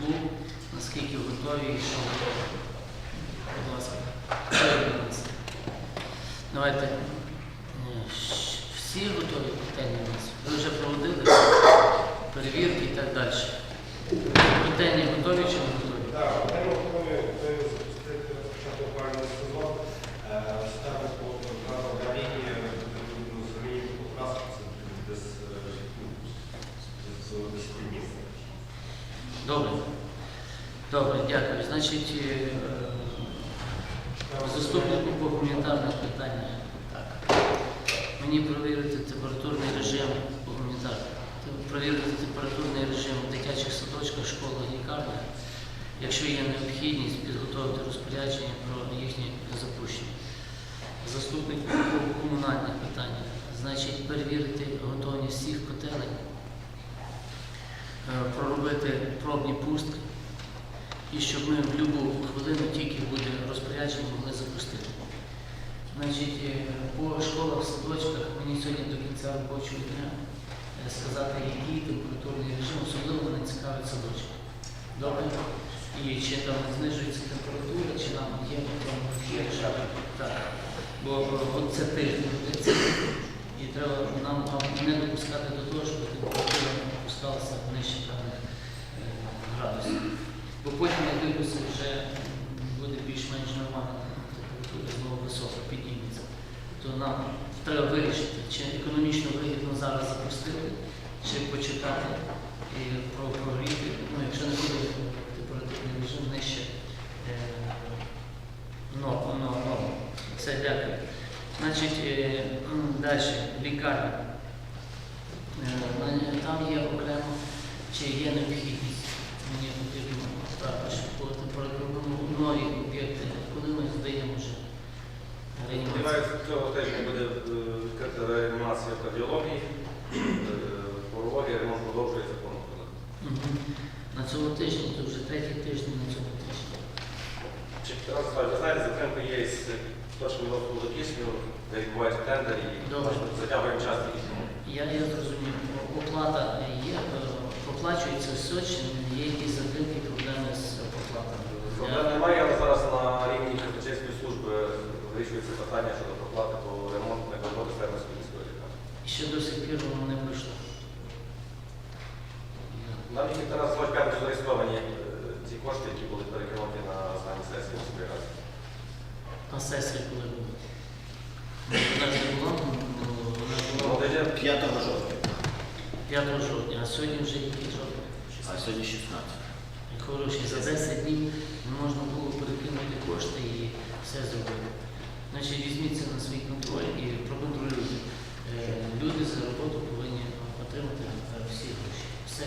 по наскільки готові і що готові. Будь ласка. Давайте. Е, Всі готові питання у нас? Ви вже проводили перевірки і так далі. Питання готові чи не готові? Так, ми готові готові запустити розпочати опалювальний сезон. Е, Ставимо по програму Даріні, замінити покраску, це десь е, ну, з 10 днів. Добре. Добре, дякую. Значить, е, е, заступнику по гуманітарних. Так. Мені провірити температурний режим по гуманітарних. Провірити температурний режим в дитячих садочках, школах, лікарнях. Якщо є необхідність, підготовити розпорядження про їхнє запущення. Заступник комунальних питаннях. Значить, перевірити готовність всіх котелень, е, проробити пробні пустки, і щоб ми в будь-яку хвилину тільки буде розпорядження могли запустити. Значить, е, по школах, садочках мені сьогодні до кінця робочого дня е, сказати, який температурний режим, особливо мене цікавить садочок. Добре? І чи там знижується температура, чи нам є жаби. Так. Бо от це тиждень, і треба нам не допускати до того, щоб температура не опускалася нижче певних е, градусів. Бо потім, я дивлюся, вже буде більш-менш нормальна температура, знову високо підніметься. То нам треба вирішити, чи економічно вигідно зараз запустити, чи почекати і про прогріти. Ну, якщо не буде температурний режим нижче е, норм, норм, норм. Все, дякую. Значить, е, далі, лікарня. Е, Там є окремо, чи є необхідність. Мені потрібно також по температурному нові об'єкти, коли ми здаємо вже реанімацію. Сподіваюся, цього тижня буде е, відкрита реанімація в кардіології, е, урологія, ремонт продовжується повністю. Мгм. На цьому тижні, то вже третій тиждень на цьому тижні. Чи Тарас Васильович, ви знаєте, затримка є з точкою розкладу кисню, де відбувається тендер і Добре. затягуємо час і Я, я зрозумів, оплата є, е, проплачується все, чи є якісь затримки, проблеми з оплатами? Проблем немає, але зараз на рівні Казначейської служби вирішується питання щодо проплати по ремонтних роботи фермерської міської лікарні. І ще до сих пір воно не пройшло. Нам їх Тарас Васильович п'ятницю зареєстровані е, ці кошти, які були перекинуті на останній сесії міської ради. На сесії коли було? Вона ж була, вона була 5 жовтня, 5 жовтня, а сьогодні вже який жовтня? а сьогодні 16. Хороші, за 10 днів не можна було перекинути кошти і все зробити. Значить, візьміть це на свій контроль і проконтролюйте. Е, Люди за роботу повинні отримати е, всі гроші. Все.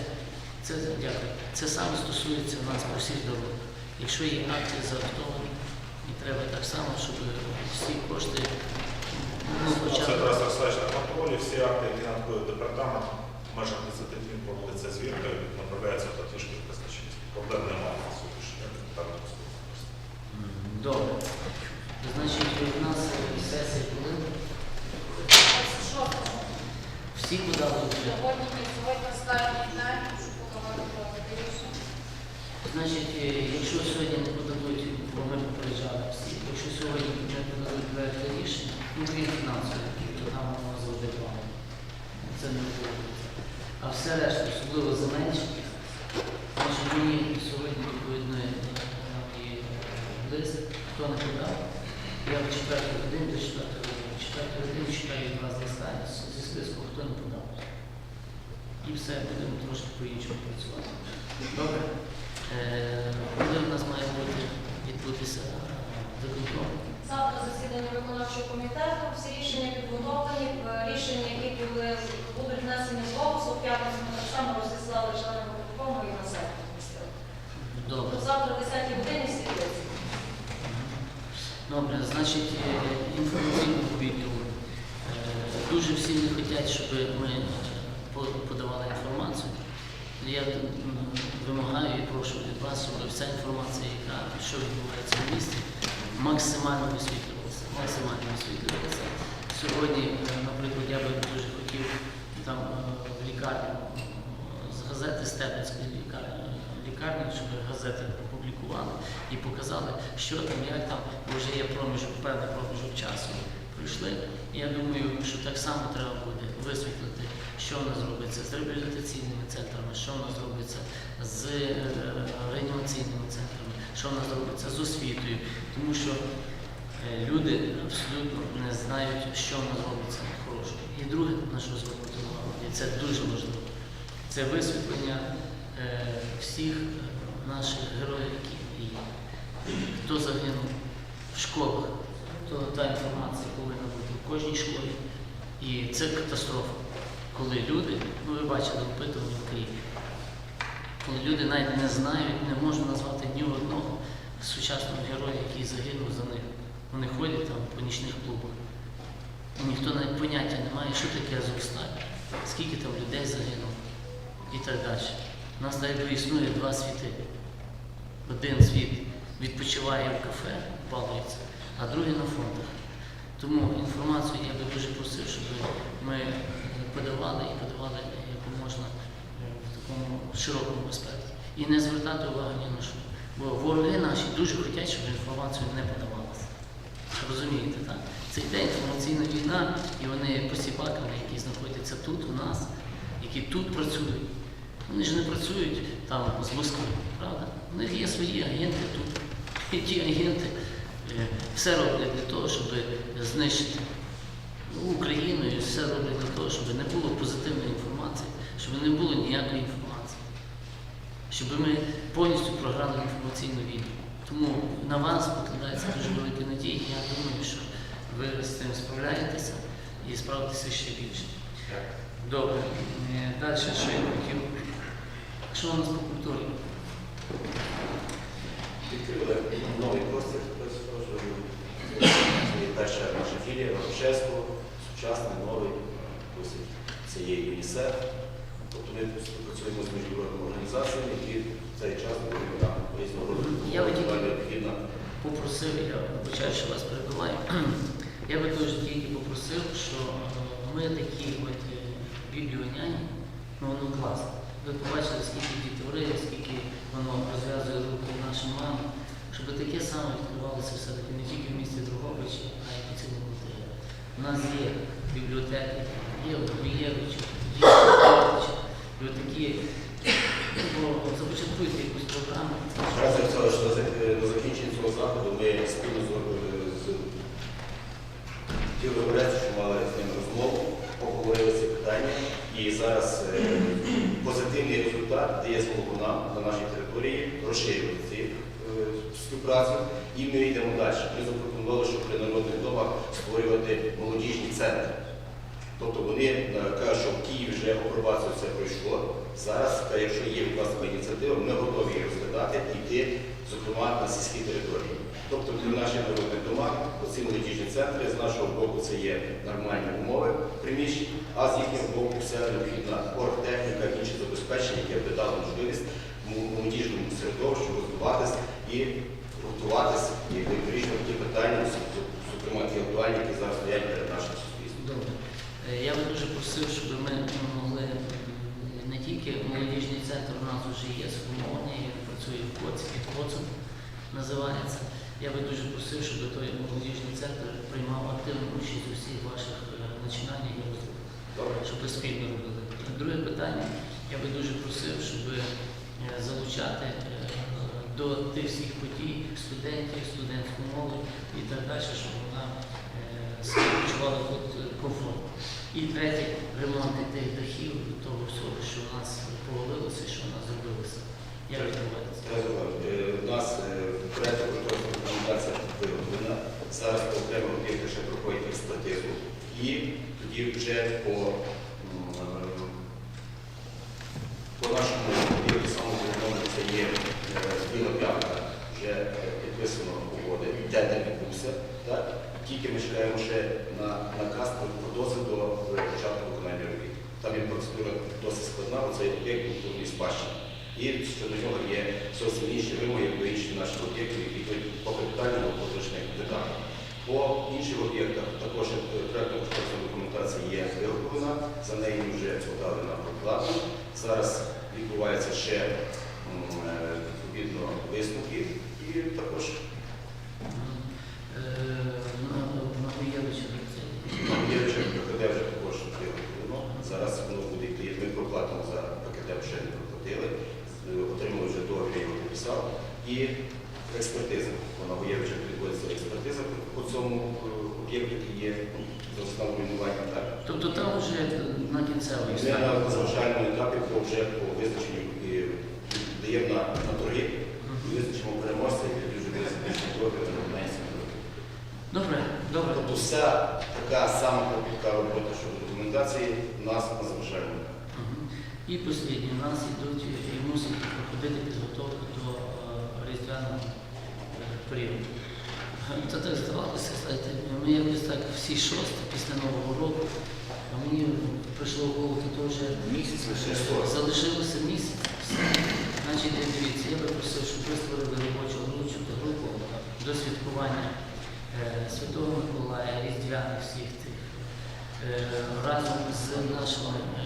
Це дякую. Це саме стосується нас по всіх дорогах. Якщо є акти заактовані, і треба так само, щоб всі кошти ну, хоча Це б Тарас на контролі, всі акти, які надходять в департамент, в межах 10 днів проводиться звірка і направляється в платіжки в казначейство. Проблем немає на сьогоднішній день департамент послуг. добре. Значить, у нас сесія коли? Всі подали вже. Сьогодні ні, сьогодні останній день, щоб поговорити рішення. Значить, е, якщо сьогодні не бо ми попереджали всі, якщо сьогодні не подадуть проекти рішення, ну крім фінансових, то там воно завжди плаває. Це не відбувається. А все решта, особливо за менше, значить мені сьогодні відповідно е, нам лист, хто не подав. Я в четверту годину до четвертої години, в четверту годину читаю від вас листа зі списку, хто не подав. І все, будемо трошки по-іншому працювати. Добре? Е, Коли в нас має бути відбутися виконком? Завтра засідання виконавчого комітету, всі рішення підготовлені, Е, рішення, які були, будуть внесені з голосу, в п'ятницю ми так само розіслали членам виконкому і на сайт. Добре. Завтра о 10 годині всі дивляться. Добре, значить, е, інформаційного відділу. Е, Дуже всі не хочуть, щоб ми подавали інформацію. Я вимагаю і прошу від вас, щоб вся інформація, яка що відбувається в місті, максимально висвітлювалася. Максимально висвітлювалася. Сьогодні, е, наприклад, я би дуже хотів там е, в лікарню з газети Стебницької лікарні, лікарні, щоб газети опублікували і показали, що там, як там, вже є проміжок, певний проміжок часу. Пройшли. Я думаю, що так само треба буде висвітлити, що в нас робиться з реабілітаційними центрами, що в нас робиться з е, реанімаційними центрами, що в нас робиться з освітою, тому що е, люди абсолютно не знають, що в нас робиться хорошого. І друге, на що звернути увагу, і це дуже важливо, це висвітлення е, всіх наших героїв, які і хто загинув в школах, то та інформація повинна бути кожній школі. І це катастрофа, коли люди, ну ви бачили опитування в Києві, коли люди навіть не знають, не можуть назвати ні одного сучасного героя, який загинув за них. Вони ходять там по нічних клубах. І ніхто навіть поняття не має, що таке Азовсталь, скільки там людей загинуло і так далі. У нас навіть існує два світи. Один світ відпочиває в кафе, балується, а другий на фронтах. Тому інформацію я би дуже просив, щоб ми е, подавали і подавали як можна е, в такому широкому аспекті. І не звертати увагу ні на що. Бо вороги наші дуже хочуть, щоб інформацію не подавалася. Розумієте, так? Це йде інформаційна війна, і вони посіпаками, які знаходяться тут у нас, які тут працюють. Вони ж не працюють там з Москви, правда? У них є свої агенти тут. І ті агенти е, все роблять для того, щоб знищити Україну і все роблять для того, щоб не було позитивної інформації, щоб не було ніякої інформації. Щоб ми повністю програли інформаційну війну. Тому на вас покладається дуже великі надії. Я думаю, що ви з цим справляєтеся і справитеся ще більше. Добре. Е, Далі що я хотів. Що у нас по культурі? Відкрили новий це перша наша філія Рошевського, сучасний, новий, досить це є ЮНІСЕФ. Тобто ми співпрацюємо з міжнародними організаціями, які в цей час будуть нам різного роду Я би тільки- Попросив, я вибачаю, що вас перебиваю. Я би дуже тільки попросив, що е, ми такі от е, бібліоняні, ну воно класно. Ви побачили, скільки дітвори, скільки воно розв'язує руки нашим мамам, щоб таке саме відкривалося все-таки не тільки в місті Дрогобичі, а й по цілому Україні. У нас є бібліотеки, є в Гуєвичі, є в Дрогобичі, і от такі, ну, започаткуйте якусь програму. Разом з цього, що до закінчення цього заходу ми спільно з з хотіли що мали з ними розмову, поговорили ці питання. І зараз е, позитивний результат дає змогу нам на нашій території розширювати е, співпрацю. І ми йдемо далі. Ми запропонували, щоб при народних домах створювати молодіжні центри. Тобто вони е, кажуть, що в Києві вже апробацію це пройшло. Зараз, та якщо є така ініціатива, ми готові її розглядати і йти, зокрема, на сільські території. Тобто при наших народних домах оці молодіжні центри з нашого боку це є нормальні умови приміщень, а з їхнього боку вся необхідна оргтехніка, інші забезпечення, яке б дало можливість молодіжному середовищу розвиватись і готуватись і вирішувати ті питання, зокрема ті актуальні, які зараз стоять перед нашим суспільством. Добре. Е, Я би дуже просив, щоб ми могли не тільки молодіжний центр у нас вже є сформований, він працює в Коці, під Коцем називається. Я би дуже просив, щоб той молодіжний центр приймав активну участь у всіх ваших е, і розвитках, щоб ви спільно робили. Друге питання, я би дуже просив, щоб е, залучати до тих всіх подій студентів, студентську молодь і так далі, щоб вона е, почувала тут комфортно. І третє, ремонти тих дахів і того всього, що у нас повалилося, що у нас зробилося. Як відбувається? Е, У нас е, проєктна кошторисна документація. Зараз по окремих ще проходить експертизу. І тоді вже по, м, е, по нашому об'єкту самому головному це є е, біла п'ятка, вже е, підписано угоди, тендер відбувся. Так? Тільки ми чекаємо ще на наказ про про дозвіл до е, початку виконання робіт. Там є процедура досить складна, бо це об'єкт культурної І щодо нього є зовсім інші вимоги до інших наших об'єктів, які по капітальному поточних деталях. По інших об'єктах також проєктна кошторисна документація є виготовлена, за ми вже подали на прокладку. Зараз відбувається ще е, відповідно висновки і також Е, на Нагоєвича це. є вже ПКД вже також приготовлено. Зараз воно буде йти. Ми проплатимо за ПКД вже не проплатили. З- Отримали вже договір, я його підписав. І експертиза. Вона є вже відбудеться експертиза по цьому е, об'єкту, який є за основним руйнуванням. Так. Тобто там вже на кінцевій Ми стадії. на завершальному етапі по вже по визначенню і даємо на, на торги і визначимо переможця, і тоді вже буде заключний договір на виконання цього договору. Добре, добре. Тобто вся така сама кропітка робота щодо документації у нас на завершальному етапі. Мгм. І останнє, у нас йдуть і мусить підготовка до різдвяного періоду. Це так здавалося, знаєте, ми якось так всі шості після Нового року, а мені прийшло в голову, то вже Місяць лише. залишилося місяць. Значить, дивіться, я би просив, щоб ви створили робочу групу, до святкування е, Святого Миколая, Різдвяних всіх тих е, разом з нашими е,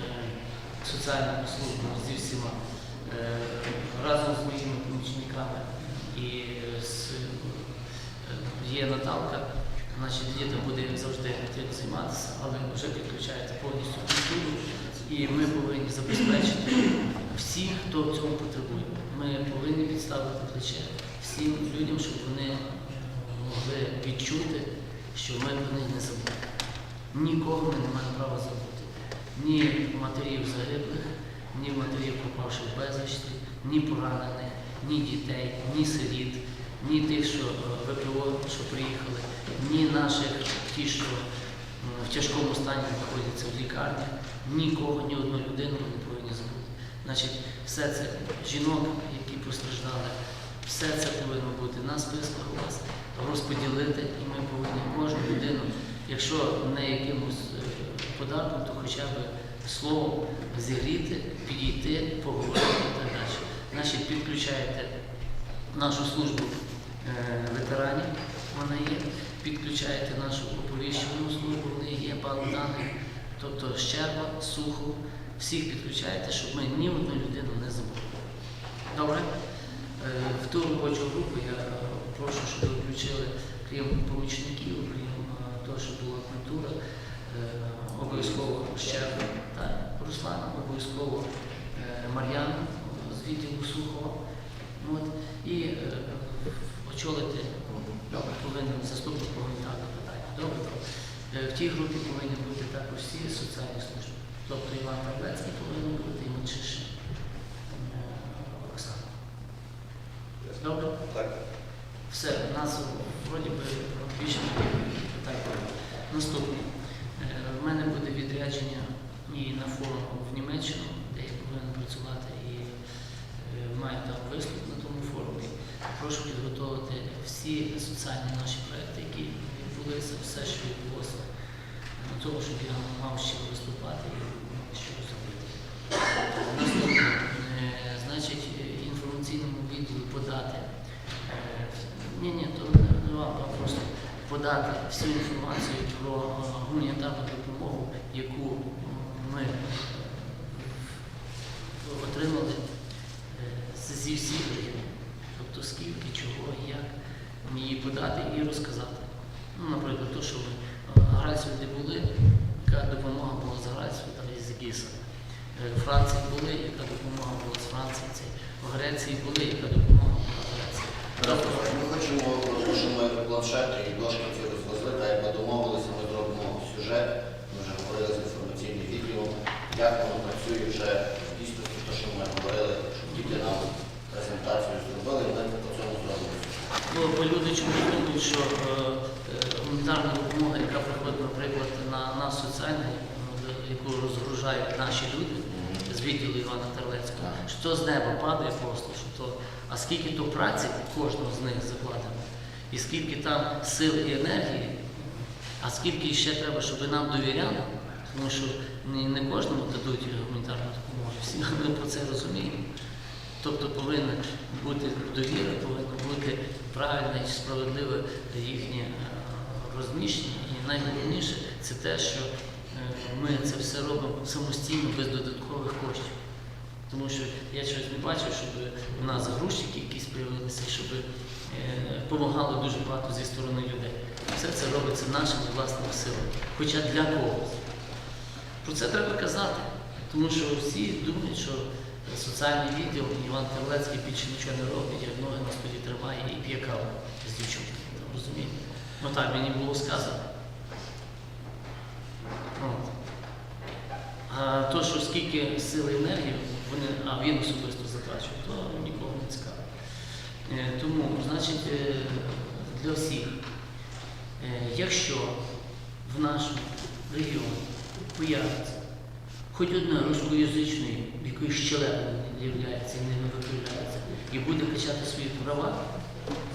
соціальними службами, зі всіма, разом з моїми помічниками і з е, є Наталка, значить діти буде завжди тим займатися, але вже підключається повністю культуру. І ми повинні забезпечити всіх, хто в цьому потребує. Ми повинні підставити плече всім людям, щоб вони могли відчути, що ми про них не забули. Нікого ми не маємо права забути. Ні матерів загиблих, ні матерів пропавших безвісти, ні поранених, ні дітей, ні сиріт, ні тих, що е, ВПО, що приїхали, ні наших ті, що в тяжкому стані знаходяться в лікарні. Нікого, ні одну людину не повинні забути. Значить, все це жінок, які постраждали, все це повинно бути на списках у вас, розподілити, і ми повинні кожну людину, якщо не якимось е, подарком, то хоча б словом зігріти, підійти, поговорити і так далі. Значить, підключаєте нашу службу е, ветеранів, вона є, підключаєте нашу оповіщувальну службу, вони є, базу даних, тобто Щерба, Сухов, всіх підключаєте, щоб ми ні одну людину не забули. Добре? Е, В ту робочу групу я прошу, щоб ви включили, крім помічників, крім е, того, щоб була культура, обов'язково Щерба та Руслана, обов'язково е, Мар'яну е, з відділу Сухова. От, і е, очолити повинен заступник гуманітарного питання. Добре? Е, В тій групі повинні бути також всі соціальні служби. Тобто Іван Павлецький повинен бути і Мачишин е, Оксана. Добре? Так. Все, у нас вроді би більше питань. Наступне. Відрядження і на форум в Німеччину, де я повинен працювати і е, маю там виступ на тому форумі. Прошу підготувати всі соціальні наші проекти, які відбулися, все, що відбулося, на тому, щоб я мав ще виступати і що зробити. Наступне, е, значить, інформаційному відділу подати. е, Ні, ні, то не вам, просто подати всю інформацію про гуманітарну яку ми отримали е, зі всіх регіонів. Тобто скільки, чого, як її подати і розказати. Ну, наприклад, то, що ми е, Гральців де були, яка допомога була з Гральців та із Гіса. Е, В Франції були, яка допомога була з Франції. В Греції були, яка допомога була з Греції. Ми хочемо, що ми планшети і дошки розвезли, так як ми домовилися, ми зробимо сюжет, ми вже говорили з інформаційним відділом, як воно працює вже в дійсності, те, що ми говорили, щоб діти нам презентацію зробили, ми по цьому зробимо. Ну, бо люди чомусь думають, що е, е, гуманітарна допомога, яка приходить, наприклад, на нас соціальну, ну, яку розгружають наші люди з відділу Івана Терлецького, що то з неба падає просто, що то, а скільки то праці кожного з них закладено, і скільки там сил і енергії, а скільки ще треба, щоб нам довіряли, тому що не, не кожному дадуть гуманітарну допомогу, всі ми про це розуміємо. Тобто повинна бути довіра, повинно бути правильне і справедливе їхнє е, розміщення. І найголовніше це те, що е, ми це все робимо самостійно без додаткових коштів. Тому що я щось не бачив, щоб у нас грузчики якісь з'явилися, щоб допомагало дуже багато зі сторони людей. Все це робиться нашими власними силами. Хоча для когось. Про це треба казати, тому що всі думають, що соціальний відділ Іван Терлецький більше нічого не робить, як ноги на столі тримає і п'є каву з дівчинками. Розумієте? Ну так мені було сказано. А то, що скільки сили і енергії вони, а він особисто затрачує, то нікого не цікаво. Е, Тому, значить, е, для всіх, е, якщо в нашому регіоні появиться хоч одна рускоязичної, якої щелепи не являється, не викривляється, і буде качати свої права,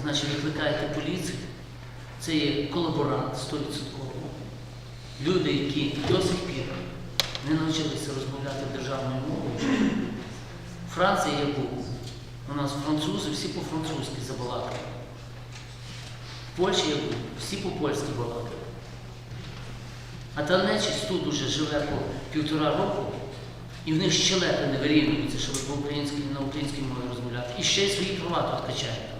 значить викликаєте поліцію, це є колаборант 100%. Люди, які до сих пір не навчилися розмовляти державною мовою. Франція я був. У нас французи всі по-французьки забалакали. В Польщі я був, всі по-польськи балакали. А та нечисть тут уже живе по півтора року, і в них щелепи не вирівнюються, щоб по-українськи на українській мові розмовляти. І ще й свої права тут качають.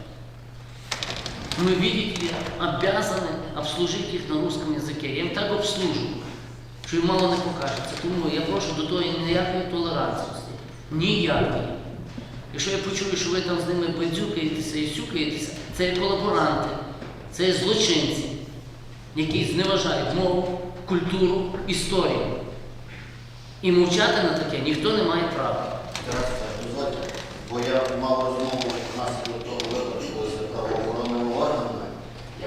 Мы, видите ли, обязаны обслужить їх на русском языке. Я їм так обслужу, що їм мало не покажеться. Тому я прошу до того ніякої толерантності. Ніякої. Якщо я почую, що ви там з ними бадзюкаєтеся і сюкаєтеся, це є колаборанти, це є злочинці, які зневажають мову, культуру, історію. І мовчати на таке ніхто не має права. Дозвольте, бо я мав розмову внаслідок того випадку з правоохоронними органами.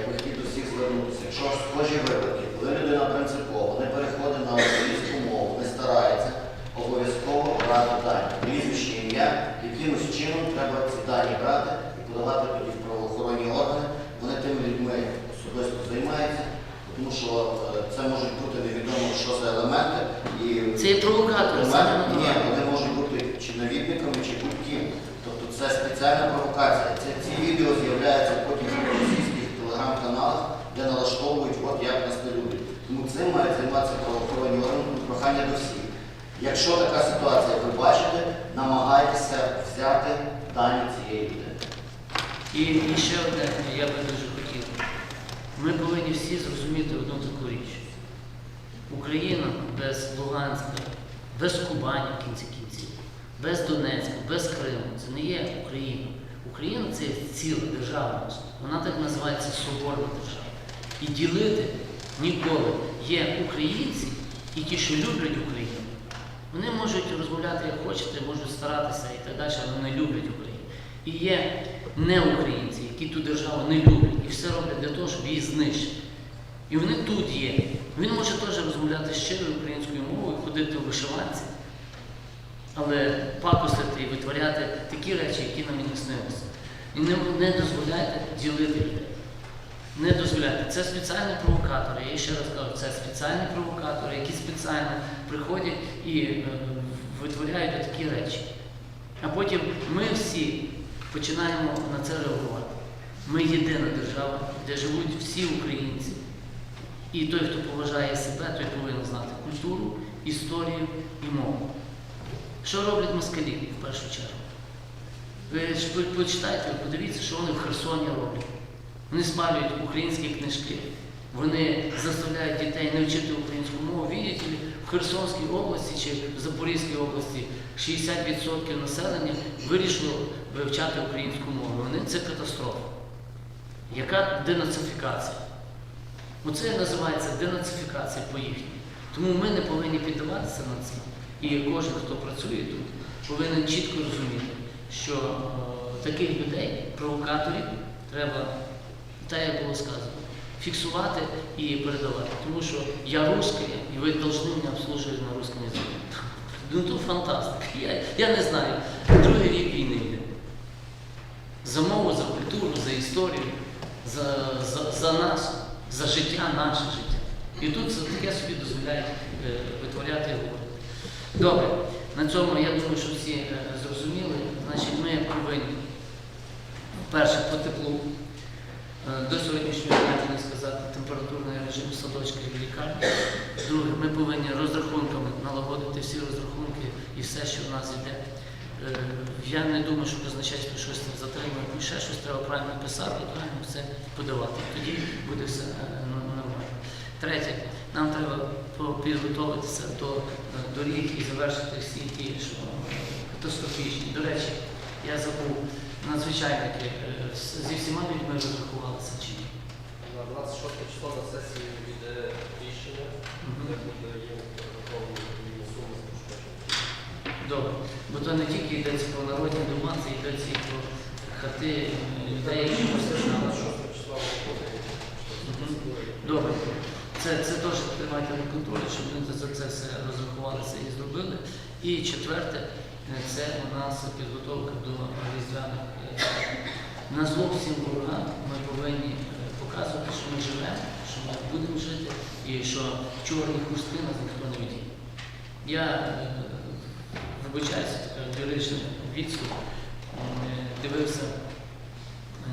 Я би хотів до всіх звернутися. Якщо схожі випадки, коли людина принципово не переходить на українську мову, не старається, обов'язково брати дані. Прізвище ім'я, якимось чином треба ці дані брати і подавати тоді в правоохоронні органи. Вони тими людьми особисто займаються, тому що е, це можуть бути невідомо, що за елементи. І Це є Ні, вони можуть бути чи навідниками, чи будь-ким. Тобто це спеціальна провокація. Це, ці відео з'являються потім в російських телеграм-каналах, де налаштовують, от як нас не люблять. Тому цим мають займатися правоохоронні органи, прохання до всіх. Якщо така ситуація ви бачите, намагайтеся взяти дані цієї людини. І, і ще одне, я би дуже хотів. Ми повинні всі зрозуміти одну таку річ. Україна без Луганська, без Кубані в кінці кінців, без Донецька, без Криму це не є Україна. Україна це ціла державність. Вона так називається соборна держава. І ділити ніколи є українці і ті, що люблять Україну. Вони можуть розмовляти як хочете, можуть старатися і так далі, але вони люблять Україну. І є неукраїнці, які ту державу не люблять і все роблять для того, щоб її знищити. І вони тут є. Він може теж розмовляти щирою українською мовою, ходити у вишиванці, але пакостити і витворяти такі речі, які нам і не снилися. І не, не дозволяйте ділити людей. Не дозволяйте. Це спеціальні провокатори. Я ще раз кажу, це спеціальні провокатори, які спеціально приходять і е, витворяють такі речі. А потім ми всі починаємо на це реагувати. Ми єдина держава, де живуть всі українці. І той, хто поважає себе, той повинен знати культуру, історію і мову. Що роблять москалі в першу чергу? Ви почитайте, подивіться, що вони в Херсоні роблять. Вони спалюють українські книжки. Вони заставляють дітей не вчити українську мову. Видите в Херсонській області чи в Запорізькій області 60% населення вирішило вивчати українську мову. Вони це катастрофа. Яка денацифікація? Оце і називається денацифікація по їхній. Тому ми не повинні піддаватися на це. І кожен, хто працює тут, повинен чітко розуміти, що е, таких людей, провокаторів, треба, так як було сказано, фіксувати і передавати. Тому що я русский, і ви повинні мене обслужувати на русском язикі. Ну то фантастика. Я, я не знаю. Другий рік війни йде. За мову, за культуру, за історію, за, за, за нас, за життя, наше життя. І тут це таке собі дозволяє е, витворяти говорити. Добре, на цьому я думаю, що всі е, зрозуміли. Значить, ми повинні, перше, по теплу. Е, До сьогоднішнього дня можна сказати температурний режим в і лікарні. Друге, ми повинні розрахунками налагодити всі розрахунки і все, що в нас йде. Е, Я не думаю, що казначейство щось там затримує, або ще щось треба правильно писати і правильно все подавати. Тоді буде все е, ну, нормально. Третє, нам треба підготуватися до е, доріг і завершити всі ті, що катастрофічні. До речі, я забув, надзвичайники зі всіма людьми розрахувалися чи ні? 26 число на сесії буде рішення, Мгм. де буде їм розраховані суми забезпечення. Добре. Бо то не тільки йдеться про народні дома, це йдеться і про хати е, людей, які постраждали. 26 числа виходить. Мгм. Добре. Це, це теж тримайте на контролі, щоб ми за це все розрахувалися і зробили. І четверте, е, це у нас підготовка до різдвяних. е, На зло всім ворогам ми повинні показувати, що ми живемо, що ми будемо жити, і що чорні хустки нас ніхто не відійде. Я така лірична. Е, Дивився,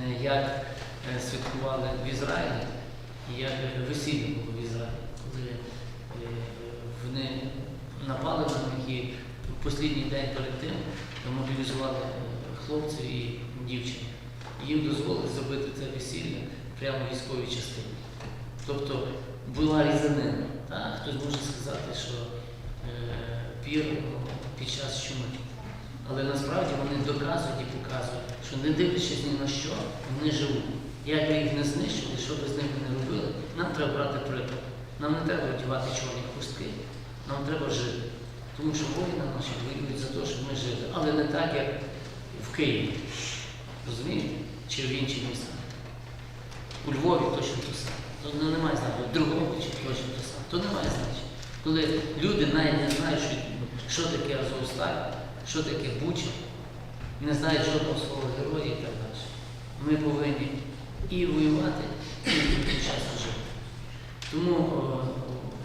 е, як е, святкували в Ізраїлі, як весілля було в Ізраїлі, коли е, вони напали на них і в останній день перед тим мобілізували хлопців і дівчин. Їм дозволили зробити це весілля прямо в військовій частині. Тобто була різанина. Хтось може сказати, що пір ну, під час чуми. Але насправді вони доказують і показують, що не дивлячись ні на що, вони живуть. Як би їх не знищили, що би з ними не робили, нам треба брати приклад. Нам не треба одягати чорні хустки, нам треба жити. Тому що воїни наші воюють за те, щоб ми жили. Але не так, як в Києві. Розумієте? Чи в інші міста. У Львові точно те саме. То ну, немає значення. В Другому точно те саме. То немає значення. Коли люди навіть не знають, що, що таке Азовсталь, що таке Буча, не знають жодного свого героя і так далі. Ми повинні і воювати, і одночасно жити. Тому о,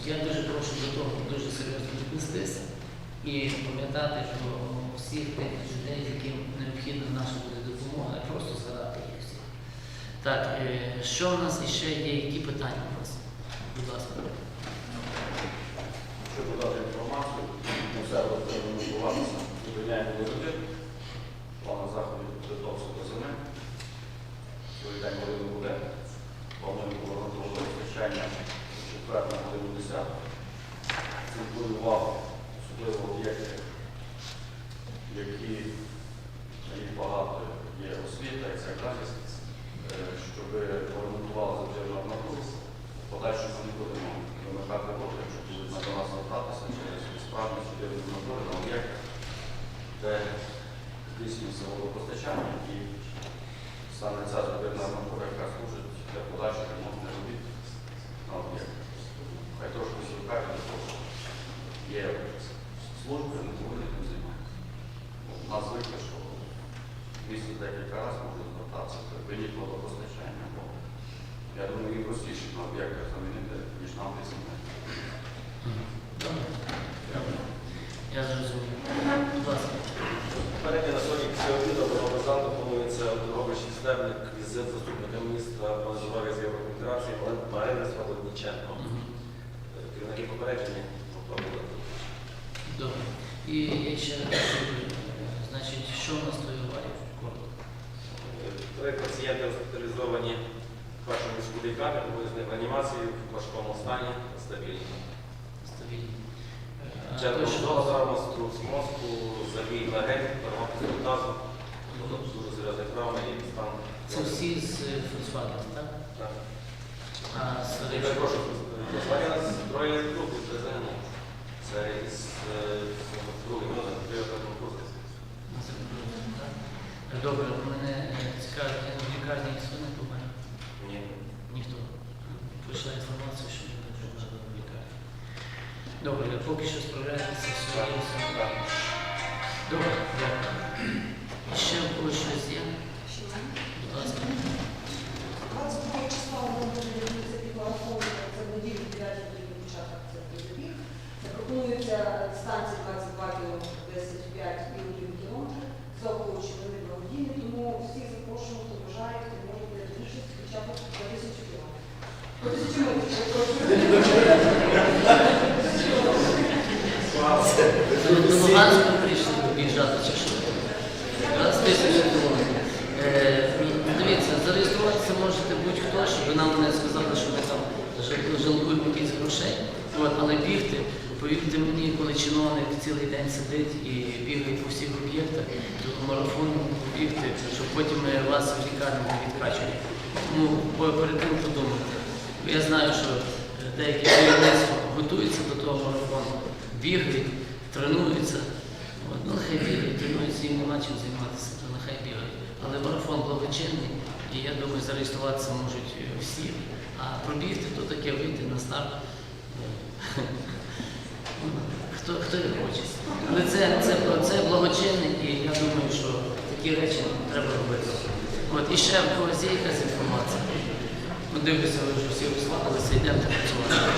я дуже прошу до того дуже серйозно віднестися і пам'ятати про всіх тих людей, яким необхідна наша буде допомога, просто згадати їх всіх. Так, е, що в нас іще є? Які питання у вас? Будь ласка. Щоб подати інформацію, ми все треба готуватися, виділяємо листи, плану заходів підготовки до зими. Сьогодні день годину буде. Плануємо повернути водопостачання четвер на годину 10. Акцентую увагу, особливо об'єкти, які їх багато є освіта і це захист, е, щоб поремонтували забірну арматуру. В Подальшому не будемо вимикати роботи, якщо будуть на до нас звертатися через справді судебні арматури на об'єкт, де здійснюється водопостачання і саме ця забірна арматура, яка служить для подальших ремонтних робіт на об'єкт. Хай трошки звикають до того, що є служби, не повинні тим займатися. У нас звикли, що в місті декілька разів можна звертатися, то винік водопостачання. бо Я думаю, він на замінити, ніж нами і. Добре. Я зрозумів. Будь ласка. Попередньо на сьогодні після обіду Ромазан планується робочий стебник із заступника міністра про здоров'я з Євроінтеграції Марини Свободніченко. Мгм. Керівники попереджені попробувати. Добре. І я ще раз запитую, значить, що у нас тої аварії? Коротко. Три пацієнти госпіталізовані в першому міську лікарні, були з них в реанімації в важкому стані, стабільні. Стабільні. Е, Четверо той, що- вдома зараз струс мозку, забій легень, перемотку тазу, дуже серйозні травми і стан. Це всі з е, Volkswagen, так? Так. А з Я перепрошую, послання нас троє груп із ДЗНУ. Це із е, другої ноги, приватного курсу. Добре, мене е, цікавить, я в лікарні ніхто не помер. Ні. Ніхто. Прийшла інформація, що люди померли в лікарні. Добре, поки що справляєтеся з своєю Так. Добре, дякую. Ще в когось щось є? Будь ласка. 22 числа воно буде відбутися підлаштовування це в неділю 9 години початок це забіг. Пропонується станції 22 км, 10,5 і 1 км. Заохочі вони благодійні, тому всіх запрошуємо, хто бажає, хто може взяти участь хоча б по тисячу кілометрів. По тисячу метрів, перепрошую. До Луганська прийшли об'їжджати чи що? жена мене сказала, що ми там жал- жалкуємо якісь грошей. От, але бігти, повірте мені, коли чиновник цілий день сидить і бігає по всіх об'єктах, то марафон бігти, щоб потім вас в лікарні не відкачували. Тому перед тим подумайте. Я знаю, що е, деякі керівництво готуються до того марафону, бігають, тренуються. От, ну, нехай бігають, тренуються, їм нема чим займатися, то нехай бігають. Але марафон благочинний, і я думаю, зареєструватися можуть е, всі. А пробігти, то таке вийти на старт. Хто, хто як хоче. Але це, це, це благочинник і я думаю, що такі речі треба робити. От, і ще в когось є якась інформація. Ми ви вже всі розслабилися, йдемо працювати.